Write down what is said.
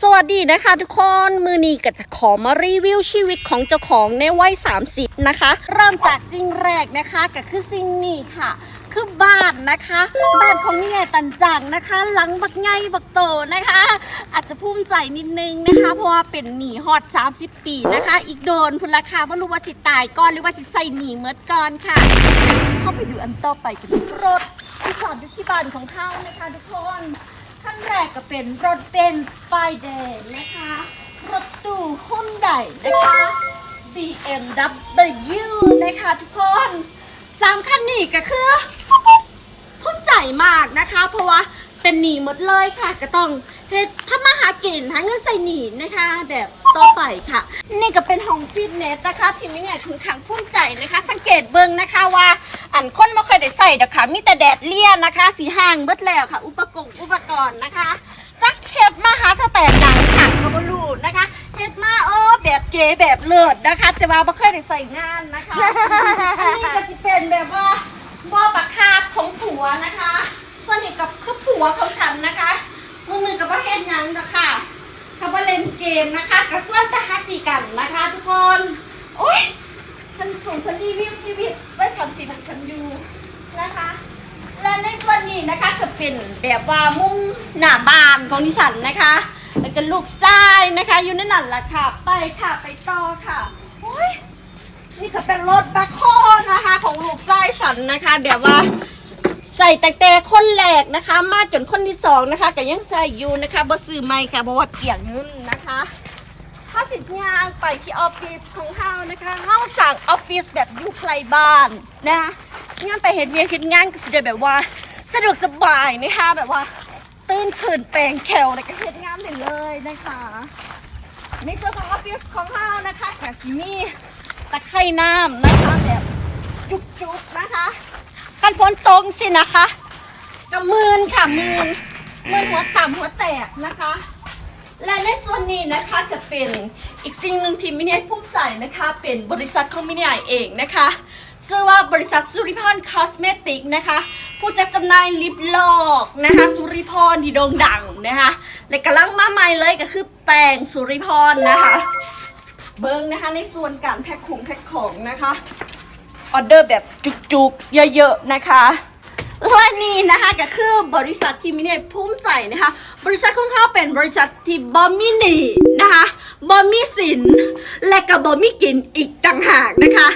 สวัสดีนะคะทุกคนมือนีก็จะขอมารีวิวชีวิตของเจ้าของในวัย 30 นะคะ เริ่มจากสิ่งแรกนะคะก็คือสิ่งนี้ค่ะ คือบ้านนะคะ บ้านของนี่ไงตันจังนะคะ หลังบักไงบักโตนะคะ อาจจะภูมิใจนิดนึงนะคะ เพราะว่าเป็นหนีฮอด 30 ปีนะคะ อีกโดนพุนราคาไม่รู้ว่าสิตายก่อนหรือว่าสิใส่หนีเมื่อก่อนค่ะ เข้าไปดูอันต่อไปกันรถที่จอดอยู่ที่บ้านของเขานะคะทุกคน ขั้นแรกก็เป็นรถเบนซ์ป้ายแดงนะคะ รถตู้หุ่นใดนะคะ BMW นะคะทุกคนสามคันนี้ก็คือภูมิใจมากนะคะ เพราะว่าเป็นหนีหมดเลยค่ะ ก็ต้องเฮ็ดทำมาหากินหาเงินใส่หนีนะคะ แบบต่อไปค่ะ นี่ก็เป็นห้องฟิตเนสนะคะ ที่ไม่เนี่ยถึงขังภูมิใจนะคะ สังเกตเบิ่งนะคะว่า อันคนไม่เคยได้ใส่ดอกค่ะมีแต่แดดเลี่ยนนะคะ สีห่างเบิดแล้วค่ะ อุปกรณ์อุปกรณ์นะคะจักเข็ดมาหาสแตนดังค่ะก็บ่รู้นะคะเฮ็ดมาโอ้แบบเก๋แบบเลิศนะคะ แต่ว่าไม่เคยได้ใส่งานนะคะอันนี้ก็จะเป็นแบบว่าบอปากคาบของผัวนะคะส่วนนี้กับคือผัวของฉันนะคะมือมือกับว่าเฮ็ดยังนะค่ะเขาว่าเล่นเกมนะคะกับส่วนตาหาสีกันนะคะ ทุกคนโอ้ย ฉันส่งฉันรีวิวชีวิตไว้สามสี่พันฉันอยู่นะคะ และในส่วนนี้นะคะก็ เป็นแบบว่ามุ้งหน้าบ้านของดิฉันนะคะ แล้วก็ลูกทรายนะคะอยู่ในนั้นแหละค่ะ ไปค่ะไปต่อค่ะโอ้ยนี่ก็เป็นรถแบคโฮนะคะ ของลูกทรายฉันนะคะ แบบว่าใส่แต่แต่คนแรกนะคะ มาจนคนที่สองนะคะก็ยังใส่อยู่นะคะบ่ซื้อใหม่ค่ะเพราะว่าเปียงเงินนะคะถ้าสิทธิ์งานไปที่ออฟฟิศของเฮานะคะเฮาสั่งออฟฟิศแบบอยู่ไกลบ้านนะงานไปเห็นเวียคิดงานก็สิได้แบบว่า สะดวกสบายนะคะแบบว่า ตื่นขึ้นแปลงแคลแล้วก็เฮ็ดงานได้เลยนะคะในส่วนของออฟฟิศของเฮานะคะก็สิมี่ตะไคร่น้ำนะคะแบบจุกๆนะคะคันฝนตกสินะคะกระมืนค่ะมืนมืนหัวต่ำหัวแตกนะคะ และในส่วนนี้นะคะจะเป็นอีกสิ่งหนึ่งที่มิเนียภูมิใจนะคะ เป็นบริษัทของมิเนียเองนะคะชื่อว่าบริษัทสุริพรคอสเมติกนะคะ ผู้จัดจำหน่ายลิปลอกนะคะสุริพรที่โด่งดังนะคะและกำลังมาใหม่เลยก็คือแป้งสุริพรนะคะ เบิ้งนะคะในส่วนการแพ็คของแพ็คของนะคะออเดอร์แบบจุกๆ เยอะๆนะคะและนี่นะคะก็คือบริษัทที่มิเนภูมิใจนะคะ บริษัทของเขาเป็นบริษัทที่บอมินีนะคะบอมีสิน และก็บอมีกินอีกต่างหากนะคะ